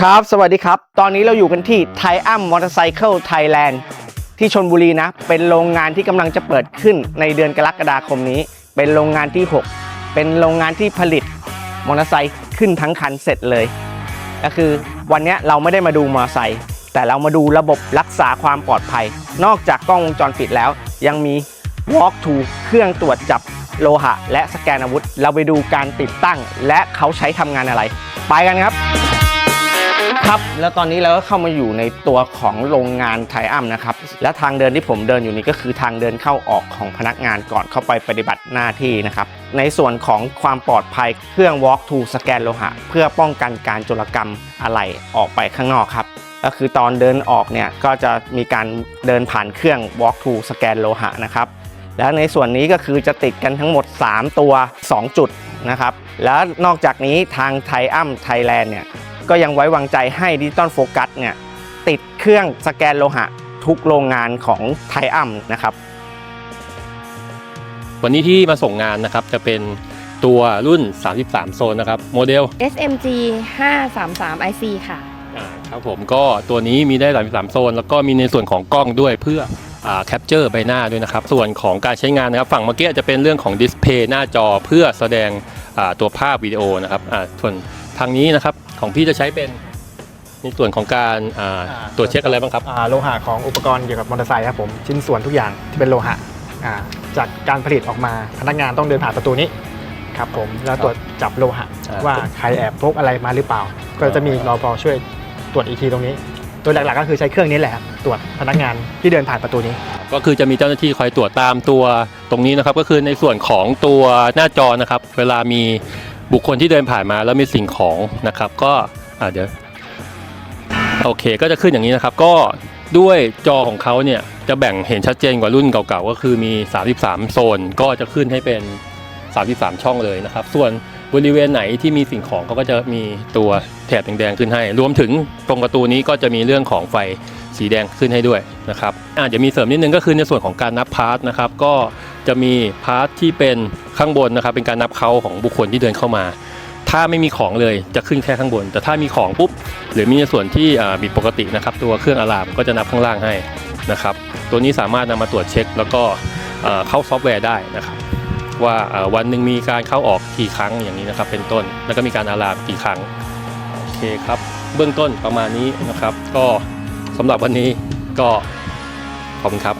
ครับ สวัสดีครับ ตอนนี้เราอยู่กันที่ไทอัมมอเตอร์ไซค์ไทยแลนด์ที่ชนบุรีนะ เป็นโรงงานที่กำลังจะเปิดขึ้นในเดือนกรกฎาคมนี้ เป็นโรงงานที่ 6 เป็นโรงงานที่ผลิตมอเตอร์ไซค์ขึ้นทั้งคันเสร็จเลย ก็คือวันนี้เราไม่ได้มาดูมอเตอร์ไซค์แต่เรามาดูระบบรักษาความปลอดภัย นอกจากกล้องวงจรปิดแล้ว ยังมี Walk to เครื่องตรวจจับ โลหะ และสแกนอาวุธ เราไปดูการติดตั้ง และเขาใช้ทำงานอะไร ไปกันครับ ครับแล้วตอนนี้เราก็เข้ามาอยู่ในตัวของโรงงานไทอัมนะครับ และทางเดินที่ผมเดินอยู่นี้ก็คือทางเดินเข้าออกของพนักงานก่อนเข้าไปปฏิบัติหน้าที่นะครับ ในส่วนของความปลอดภัยเครื่อง Walk to สแกนโลหะ เพื่อป้องกันการโจรกรรมอะไหล่ออกไปข้างนอกครับก็คือตอนเดินออกเนี่ยก็จะมีการเดินผ่านเครื่อง Walk to สแกนโลหะนะครับ แล้วในส่วนนี้ก็คือจะติดกันทั้งหมด 3 ตัว 2 จุดนะครับ แล้วนอกจากนี้ทางไทอัมไทยแลนด์เนี่ยก็ยังไว้วางใจให้ดิจิตอลโฟกัสเนี่ยติดเครื่องสแกนโลหะทุกโรงงานของไทอัมนะครับ วันนี้ที่มาส่งงานนะครับจะเป็นตัวรุ่น 33 โซนนะครับโมเดล SMG 533 IC ค่ะ อ่าครับผมก็ตัวนี้มีได้ 33 โซน แล้วก็มีในส่วนของกล้องด้วยเพื่อ แคปเจอร์ใบหน้าด้วยนะครับ ส่วนของการใช้งานนะครับ ฝั่งเมื่อกี้จะเป็นเรื่องของดิสเพย์หน้าจอเพื่อแสดงอ่าตัวภาพวิดีโอนะครับอ่าส่วนทางนี้นะครับของพี่จะใช้เป็นในส่วนของการอ่าอ่าตรวจเช็คอะไรบ้างครับอ่าโลหะของอุปกรณ์เกี่ยวกับมอเตอร์ไซค์ครับผมชิ้นส่วนทุกอย่างที่เป็นโลหะอ่าจากการผลิตออกมาพนักงานต้องเดินผ่านประตูนี้ครับผมแล้วตรวจจับโลหะอ่าว่าใครแอบพกอะไรมาหรือเปล่า ก็จะมีรอปอช่วยตรวจอีกทีตรงนี้ โดยหลักๆก็คือใช้เครื่องนี้แหละครับตรวจพนักงานที่เดินผ่านประตูนี้ ก็คือจะมีเจ้าหน้าที่คอยตรวจตามตัวตรงนี้นะครับ ก็คือในส่วนของตัวหน้าจอนะครับ เวลามีบุคคลที่เดินผ่านมาแล้วมีสิ่งของนะครับ ก็อ่าเดี๋ยวโอเคก็จะขึ้นอย่างนี้นะครับ ก็ด้วยจอของเขาเนี่ยจะแบ่งเห็นชัดเจนกว่ารุ่นเก่าๆ ก็คือมี 33 โซน ก็จะขึ้นให้เป็น 33 ช่องเลยนะครับ ส่วนบริเวณไหนที่มีสิ่งของเขาก็จะมีตัวแถบแดงๆขึ้นให้ รวมถึงตรงประตูนี้ก็จะมีเรื่องของไฟสีแดงขึ้นให้ด้วยนะครับอาจจะมีเสริมนิดนึงก็คือในส่วนของการนับพาร์ทนะครับก็จะมีพาร์ทที่เป็นข้างบนนะครับเป็นการนับเขาของบุคคลที่เดินเข้ามา ถ้าไม่มีของเลยจะขึ้นแค่ข้างบน แต่ถ้ามีของปุ๊บหรือมีในส่วนที่อ่าผิดปกตินะครับตัวเครื่องอะลามก็จะนับข้างล่างให้นะครับตัวนี้สามารถนำมาตรวจเช็ค แล้วก็เข้าซอฟต์แวร์ได้นะครับ ว่าวันหนึ่งมีการเข้าออกกี่ครั้งอย่างนี้นะครับ เป็นต้น แล้วก็มีการอะลามกี่ครั้งโอเคครับเบื้องต้นประมาณนี้นะครับ ก็สำหรับวันนี้ก็ขอบคุณครับ